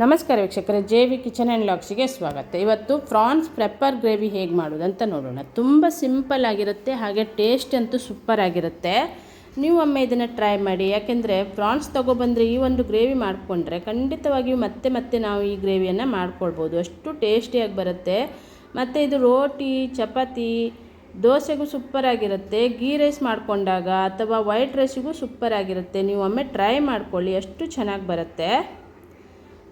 ನಮಸ್ಕಾರ ವೀಕ್ಷಕರೇ, J V kitchen and ಲಾಕ್ಸಿಗೆ ಸ್ವಾಗತ. ಇವತ್ತು ಫ್ರಾನ್ಸ್ ಪ್ರೆಪ್ಪರ್ ಗ್ರೇವಿ ಹೇಗೆ ಮಾಡೋದು ಅಂತ ನೋಡೋಣ. ತುಂಬ ಸಿಂಪಲ್ ಆಗಿರುತ್ತೆ, ಹಾಗೆ ಟೇಸ್ಟ್ ಅಂತೂ ಸೂಪರ್ ಆಗಿರುತ್ತೆ. ನೀವು ಒಮ್ಮೆ ಇದನ್ನು ಟ್ರೈ ಮಾಡಿ, ಯಾಕೆಂದರೆ ಫ್ರಾನ್ಸ್ ತೊಗೊಬಂದರೆ ಈ ಒಂದು ಗ್ರೇವಿ ಮಾಡಿಕೊಂಡ್ರೆ ಖಂಡಿತವಾಗಿಯೂ ಮತ್ತೆ ಮತ್ತೆ ನಾವು ಈ ಗ್ರೇವಿಯನ್ನು ಮಾಡ್ಕೊಳ್ಬೋದು. ಅಷ್ಟು ಟೇಸ್ಟಿಯಾಗಿ ಬರುತ್ತೆ. ಮತ್ತು ಇದು ರೋಟಿ, ಚಪಾತಿ, ದೋಸೆಗೂ ಸೂಪರ್ ಆಗಿರುತ್ತೆ. ಗೀ ರೈಸ್ ಮಾಡಿಕೊಂಡಾಗ ಅಥವಾ ವೈಟ್ ರೈಸಿಗೂ ಸೂಪರ್ ಆಗಿರುತ್ತೆ. ನೀವು ಒಮ್ಮೆ ಟ್ರೈ ಮಾಡ್ಕೊಳ್ಳಿ, ಅಷ್ಟು ಚೆನ್ನಾಗಿ ಬರುತ್ತೆ.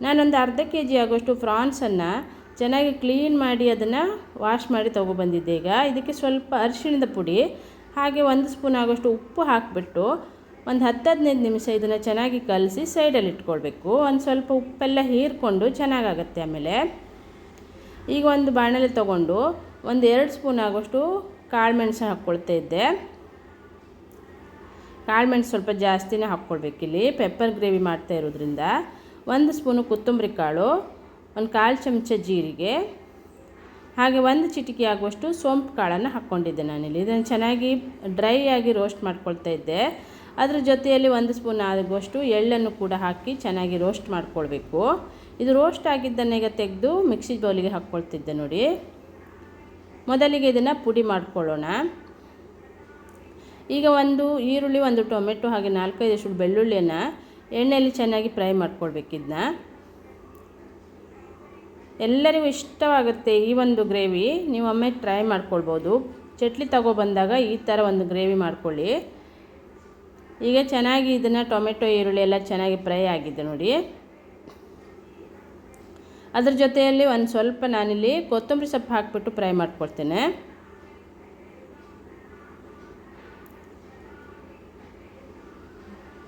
ನಾನೊಂದು ಅರ್ಧ ಕೆ ಜಿ ಆಗೋಷ್ಟು ಫ್ರಾನ್ಸನ್ನು ಚೆನ್ನಾಗಿ ಕ್ಲೀನ್ ಮಾಡಿ ಅದನ್ನು ವಾಶ್ ಮಾಡಿ ತೊಗೊಬಂದಿದ್ದೆ. ಈಗ ಇದಕ್ಕೆ ಸ್ವಲ್ಪ ಅರಿಶಿಣದ ಪುಡಿ, ಹಾಗೆ ಒಂದು ಸ್ಪೂನ್ ಆಗೋಷ್ಟು ಉಪ್ಪು ಹಾಕಿಬಿಟ್ಟು ಒಂದು ಹತ್ತು ಹದಿನೈದು ನಿಮಿಷ ಇದನ್ನು ಚೆನ್ನಾಗಿ ಕಲಸಿ ಸೈಡಲ್ಲಿ ಇಟ್ಕೊಳ್ಬೇಕು. ಒಂದು ಸ್ವಲ್ಪ ಉಪ್ಪೆಲ್ಲ ಹೀರಿಕೊಂಡು ಚೆನ್ನಾಗಾಗತ್ತೆ ಆಮೇಲೆ. ಈಗ ಒಂದು ಬಾಣಲೆ ತೊಗೊಂಡು ಒಂದು ಎರಡು ಸ್ಪೂನ್ ಆಗೋಷ್ಟು ಕಾಳುಮೆಣಸು ಹಾಕ್ಕೊಳ್ತಾ ಇದ್ದೆ. ಕಾಳುಮೆಣಸು ಸ್ವಲ್ಪ ಜಾಸ್ತಿನೇ ಹಾಕ್ಕೊಳ್ಬೇಕಿಲ್ಲಿ. ಪೆಪ್ಪರ್ ಗ್ರೇವಿ ಮಾಡ್ತಾ ಇರೋದ್ರಿಂದ. ಒಂದು ಸ್ಪೂನು ಕೊತ್ತಂಬರಿ ಕಾಳು, ಒಂದು ಕಾಲು ಚಮಚ ಜೀರಿಗೆ, ಹಾಗೆ ಒಂದು ಚಿಟಿಕೆ ಆಗುವಷ್ಟು ಸೋಂಪು ಕಾಳನ್ನು ಹಾಕ್ಕೊಂಡಿದ್ದೆ ನಾನಿಲ್ಲಿ. ಇದನ್ನು ಚೆನ್ನಾಗಿ ಡ್ರೈ ಆಗಿ ರೋಸ್ಟ್ ಮಾಡ್ಕೊಳ್ತಾ ಇದ್ದೆ. ಅದರ ಜೊತೆಯಲ್ಲಿ ಒಂದು ಸ್ಪೂನ್ ಆಗುವಷ್ಟು ಎಳ್ಳನ್ನು ಕೂಡ ಹಾಕಿ ಚೆನ್ನಾಗಿ ರೋಸ್ಟ್ ಮಾಡ್ಕೊಳ್ಬೇಕು. ಇದು ರೋಸ್ಟ್ ಆಗಿದ್ದನ್ನು ಈಗ ತೆಗೆದು ಮಿಕ್ಸಿ ಬೌಲಿಗೆ ಹಾಕ್ಕೊಳ್ತಿದ್ದೆ ನೋಡಿ. ಮೊದಲಿಗೆ ಇದನ್ನು ಪುಡಿ ಮಾಡ್ಕೊಳ್ಳೋಣ. ಈಗ ಒಂದು ಈರುಳ್ಳಿ, ಒಂದು ಟೊಮೆಟೊ, ಹಾಗೆ ನಾಲ್ಕೈದಷ್ಟು ಬೆಳ್ಳುಳ್ಳಿಯನ್ನು ಎಣ್ಣೆಯಲ್ಲಿ ಚೆನ್ನಾಗಿ ಫ್ರೈ ಮಾಡ್ಕೊಳ್ಬೇಕಿದ್ನ ಎಲ್ಲರಿಗೂ ಇಷ್ಟವಾಗುತ್ತೆ ಈ ಒಂದು ಗ್ರೇವಿ. ನೀವು ಒಮ್ಮೆ ಟ್ರೈ ಮಾಡ್ಕೊಳ್ಬೋದು. ಚಟ್ಲಿ ತಗೊಬಂದಾಗ ಈ ಥರ ಒಂದು ಗ್ರೇವಿ ಮಾಡ್ಕೊಳ್ಳಿ. ಈಗ ಚೆನ್ನಾಗಿ ಇದನ್ನು ಟೊಮೆಟೊ, ಈರುಳ್ಳಿ ಎಲ್ಲ ಚೆನ್ನಾಗಿ ಫ್ರೈ ಆಗಿದೆ ನೋಡಿ. ಅದ್ರ ಜೊತೆಯಲ್ಲಿ ಒಂದು ಸ್ವಲ್ಪ ನಾನಿಲ್ಲಿ ಕೊತ್ತಂಬರಿ ಸೊಪ್ಪು ಹಾಕಿಬಿಟ್ಟು ಫ್ರೈ ಮಾಡ್ಕೊಳ್ತೇನೆ.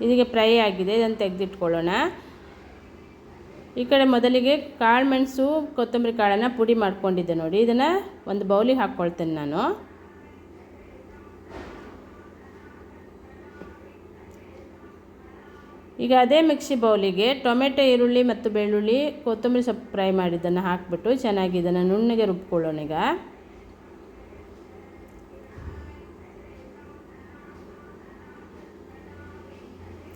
ಇದಕ್ಕೆ ಫ್ರೈ ಆಗಿದೆ, ಇದನ್ನು ತೆಗೆದಿಟ್ಕೊಳ್ಳೋಣ. ಈ ಕಡೆ ಮೊದಲಿಗೆ ಕಾಳು ಮೆಣಸು, ಕೊತ್ತಂಬರಿ ಕಾಳನ್ನು ಪುಡಿ ಮಾಡ್ಕೊಂಡಿದ್ದೆ ನೋಡಿ. ಇದನ್ನು ಒಂದು ಬೌಲಿಗೆ ಹಾಕ್ಕೊಳ್ತೇನೆ ನಾನು. ಈಗ ಅದೇ ಮಿಕ್ಸಿ ಬೌಲಿಗೆ ಟೊಮೆಟೊ, ಈರುಳ್ಳಿ ಮತ್ತು ಬೆಳ್ಳುಳ್ಳಿ, ಕೊತ್ತಂಬರಿ ಸೊಪ್ಪು ಫ್ರೈ ಮಾಡಿದ್ದನ್ನು ಹಾಕಿಬಿಟ್ಟು ಚೆನ್ನಾಗಿ ಇದನ್ನು ನುಣ್ಣಗೆ ರುಬ್ಕೊಳ್ಳೋಣ ಈಗ.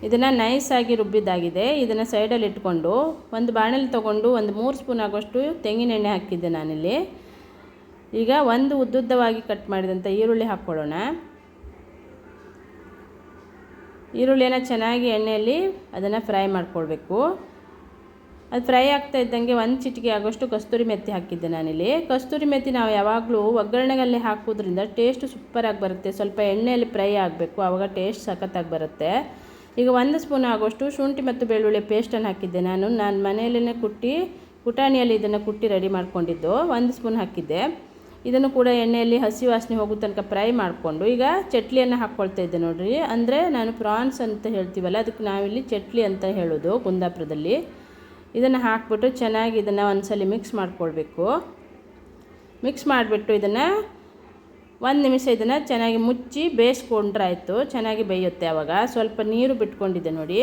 ಇದನ್ನು ನೈಸಾಗಿ ರುಬ್ಬಿದ್ದಾಗಿದೆ. ಇದನ್ನು ಸೈಡಲ್ಲಿ ಇಟ್ಕೊಂಡು ಒಂದು ಬಾಣಲಿ ತೊಗೊಂಡು ಒಂದು ಮೂರು ಸ್ಪೂನ್ ಆಗೋಷ್ಟು ತೆಂಗಿನೆಣ್ಣೆ ಹಾಕಿದ್ದೆ ನಾನಿಲ್ಲಿ. ಈಗ ಒಂದು ಉದ್ದುದ್ದವಾಗಿ ಕಟ್ ಮಾಡಿದಂಥ ಈರುಳ್ಳಿ ಹಾಕ್ಕೊಳ್ಳೋಣ. ಈರುಳ್ಳಿಯನ್ನು ಚೆನ್ನಾಗಿ ಎಣ್ಣೆಯಲ್ಲಿ ಅದನ್ನು ಫ್ರೈ ಮಾಡ್ಕೊಳ್ಬೇಕು. ಅದು ಫ್ರೈ ಆಗ್ತಾ ಇದ್ದಂಗೆ ಒಂದು ಚಿಟಿಕೆ ಆಗೋಷ್ಟು ಕಸ್ತೂರಿ ಮೆತ್ತಿ ಹಾಕಿದ್ದೆ ನಾನಿಲ್ಲಿ. ಕಸ್ತೂರಿ ಮೆತ್ತಿ ನಾವು ಯಾವಾಗಲೂ ಒಗ್ಗರಣೆಗಲ್ಲಿ ಹಾಕೋದ್ರಿಂದ ಟೇಸ್ಟ್ ಸೂಪರಾಗಿ ಬರುತ್ತೆ. ಸ್ವಲ್ಪ ಎಣ್ಣೆಯಲ್ಲಿ ಫ್ರೈ ಆಗಬೇಕು ಆವಾಗ ಟೇಸ್ಟ್ ಸಖತ್ತಾಗಿ ಬರುತ್ತೆ. ಈಗ ಒಂದು ಸ್ಪೂನ್ ಆಗೋಷ್ಟು ಶುಂಠಿ ಮತ್ತು ಬೆಳ್ಳುಳ್ಳಿ ಪೇಸ್ಟನ್ನು ಹಾಕಿದ್ದೆ ನಾನು. ನಾನು ಮನೆಯಲ್ಲೇ ಕುಟ್ಟಿ ಕುಟಾಣಿಯಲ್ಲಿ ಇದನ್ನು ಕುಟ್ಟಿ ರೆಡಿ ಮಾಡ್ಕೊಂಡಿದ್ದು. ಒಂದು ಸ್ಪೂನ್ ಹಾಕಿದ್ದೆ. ಇದನ್ನು ಕೂಡ ಎಣ್ಣೆಯಲ್ಲಿ ಹಸಿ ವಾಸನೆ ಹೋಗೋ ತನಕ ಫ್ರೈ ಮಾಡಿಕೊಂಡು, ಈಗ ಚಟ್ಲಿಯನ್ನು ಹಾಕ್ಕೊಳ್ತಾ ಇದ್ದೆ ನೋಡಿರಿ. ಅಂದರೆ ನಾನು ಪ್ರಾನ್ಸ್ ಅಂತ ಹೇಳ್ತೀವಲ್ಲ, ಅದಕ್ಕೆ ನಾವಿಲ್ಲಿ ಚಟ್ಲಿ ಅಂತ ಹೇಳೋದು ಕುಂದಾಪುರದಲ್ಲಿ. ಇದನ್ನು ಹಾಕ್ಬಿಟ್ಟು ಚೆನ್ನಾಗಿ ಇದನ್ನು ಒಂದ್ಸಲ ಮಿಕ್ಸ್ ಮಾಡಿಕೊಳ್ಬೇಕು. ಮಿಕ್ಸ್ ಮಾಡಿಬಿಟ್ಟು ಇದನ್ನು ಒಂದು ನಿಮಿಷ ಇದನ್ನು ಚೆನ್ನಾಗಿ ಮುಚ್ಚಿ ಬೇಯಿಸ್ಕೊಂಡ್ರಾಯ್ತು, ಚೆನ್ನಾಗಿ ಬೇಯುತ್ತೆ ಆವಾಗ ಸ್ವಲ್ಪ ನೀರು ಬಿಟ್ಕೊಂಡಿದ್ದೆ ನೋಡಿ.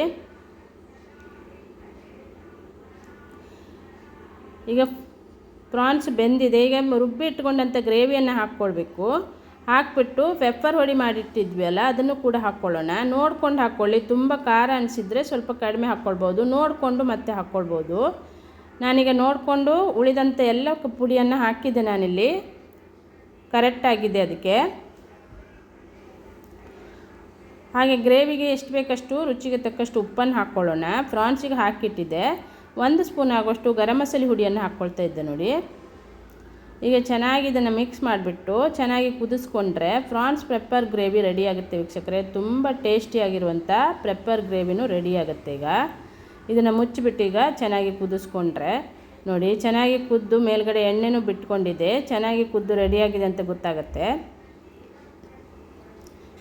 ಈಗ ಪ್ರಾನ್ಸ್ ಬೆಂದಿದೆ. ಈಗ ರುಬ್ಬಿ ಇಟ್ಕೊಂಡಂಥ ಗ್ರೇವಿಯನ್ನು ಹಾಕ್ಕೊಳ್ಬೇಕು. ಹಾಕ್ಬಿಟ್ಟು ಪೆಪ್ಪರ್ ಹೊಡಿ ಮಾಡಿಟ್ಟಿದ್ವಿ ಅಲ್ಲ ಅದನ್ನು ಕೂಡ ಹಾಕ್ಕೊಳ್ಳೋಣ. ನೋಡ್ಕೊಂಡು ಹಾಕ್ಕೊಳ್ಳಿ. ತುಂಬ ಖಾರ ಅನಿಸಿದರೆ ಸ್ವಲ್ಪ ಕಡಿಮೆ ಹಾಕ್ಕೊಳ್ಬೋದು. ನೋಡಿಕೊಂಡು ಮತ್ತೆ ಹಾಕ್ಕೊಳ್ಬೋದು. ನಾನೀಗ ನೋಡಿಕೊಂಡು ಉಳಿದಂಥ ಎಲ್ಲ ಪುಡಿಯನ್ನು ಹಾಕಿದ್ದೆ ನಾನಿಲ್ಲಿ. ಕರೆಕ್ಟಾಗಿದೆ ಅದಕ್ಕೆ. ಹಾಗೆ ಗ್ರೇವಿಗೆ ಎಷ್ಟು ಬೇಕಷ್ಟು, ರುಚಿಗೆ ತಕ್ಕಷ್ಟು ಉಪ್ಪನ್ನು ಹಾಕ್ಕೊಳ್ಳೋಣ. ಫ್ರಾನ್ಸಿಗೆ ಹಾಕಿಟ್ಟಿದ್ದೆ. ಒಂದು ಸ್ಪೂನ್ ಆಗೋಷ್ಟು ಗರಂ ಮಸಾಲೆ ಹುಡಿಯನ್ನು ಹಾಕ್ಕೊಳ್ತಾ ಇದ್ದೆ ನೋಡಿ. ಈಗ ಚೆನ್ನಾಗಿ ಇದನ್ನು ಮಿಕ್ಸ್ ಮಾಡಿಬಿಟ್ಟು ಚೆನ್ನಾಗಿ ಕುದಿಸ್ಕೊಂಡ್ರೆ ಫ್ರಾನ್ಸ್ ಪೆಪ್ಪರ್ ಗ್ರೇವಿ ರೆಡಿ ಆಗುತ್ತೆ ವೀಕ್ಷಕರೆ. ತುಂಬ ಟೇಸ್ಟಿಯಾಗಿರುವಂಥ ಪೆಪ್ಪರ್ ಗ್ರೇವಿನೂ ರೆಡಿ ಆಗುತ್ತೆ ಈಗ. ಇದನ್ನು ಮುಚ್ಚಿಬಿಟ್ಟು ಈಗ ಚೆನ್ನಾಗಿ ಕುದಿಸ್ಕೊಂಡ್ರೆ ನೋಡಿ, ಚೆನ್ನಾಗಿ ಕುದ್ದು ಮೇಲ್ಗಡೆ ಎಣ್ಣೆನೂ ಬಿಟ್ಕೊಂಡಿದೆ. ಚೆನ್ನಾಗಿ ಕುದ್ದು ರೆಡಿಯಾಗಿದೆ ಅಂತ ಗೊತ್ತಾಗುತ್ತೆ.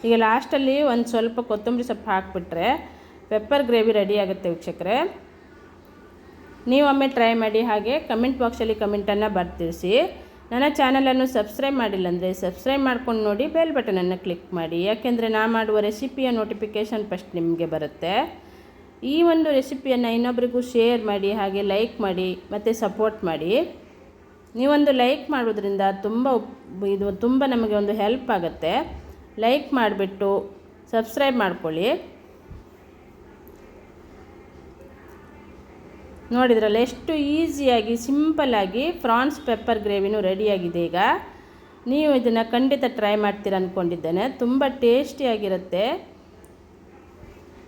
ಈಗ ಲಾಸ್ಟಲ್ಲಿ ಒಂದು ಸ್ವಲ್ಪ ಕೊತ್ತಂಬರಿ ಸೊಪ್ಪು ಹಾಕಿಬಿಟ್ರೆ ಪೆಪ್ಪರ್ ಗ್ರೇವಿ ರೆಡಿ ಆಗುತ್ತೆ ವೀಕ್ಷಕರೇ. ನೀವು ಒಮ್ಮೆ ಟ್ರೈ ಮಾಡಿ ಹಾಗೆ ಕಮೆಂಟ್ ಬಾಕ್ಸಲ್ಲಿ ಕಮೆಂಟನ್ನು ಬರ್ತಿರಿಸಿ ನನ್ನ ಚಾನಲನ್ನು ಸಬ್ಸ್ಕ್ರೈಬ್ ಮಾಡಿಲ್ಲ ಅಂದರೆ ಸಬ್ಸ್ಕ್ರೈಬ್ ಮಾಡ್ಕೊಂಡು ನೋಡಿ, ಬೆಲ್ ಬಟನನ್ನು ಕ್ಲಿಕ್ ಮಾಡಿ. ಯಾಕೆಂದರೆ ನಾ ಮಾಡುವ ರೆಸಿಪಿಯ ನೋಟಿಫಿಕೇಷನ್ ಫಸ್ಟ್ ನಿಮಗೆ ಬರುತ್ತೆ. ಈ ಒಂದು ರೆಸಿಪಿಯನ್ನು ಇನ್ನೊಬ್ರಿಗೂ ಶೇರ್ ಮಾಡಿ, ಹಾಗೆ ಲೈಕ್ ಮಾಡಿ, ಮತ್ತು ಸಪೋರ್ಟ್ ಮಾಡಿ. ನೀವೊಂದು ಲೈಕ್ ಮಾಡೋದ್ರಿಂದ ತುಂಬ ಇದು ತುಂಬ ನಮಗೆ ಒಂದು ಹೆಲ್ಪ್ ಆಗುತ್ತೆ. ಲೈಕ್ ಮಾಡಿಬಿಟ್ಟು ಸಬ್ಸ್ಕ್ರೈಬ್ ಮಾಡ್ಕೊಳ್ಳಿ. ನೋಡಿದ್ರಲ್ಲ, ಎಷ್ಟು ಈಸಿಯಾಗಿ, ಸಿಂಪಲ್ಲಾಗಿ ಪ್ರಾನ್ಸ್ ಪೆಪ್ಪರ್ ಗ್ರೇವಿನೂ ರೆಡಿಯಾಗಿದೆ ಈಗ. ನೀವು ಇದನ್ನು ಖಂಡಿತ ಟ್ರೈ ಮಾಡ್ತೀರ ಅಂದ್ಕೊಂಡಿದ್ದೇನೆ ತುಂಬ ಟೇಸ್ಟಿಯಾಗಿರುತ್ತೆ.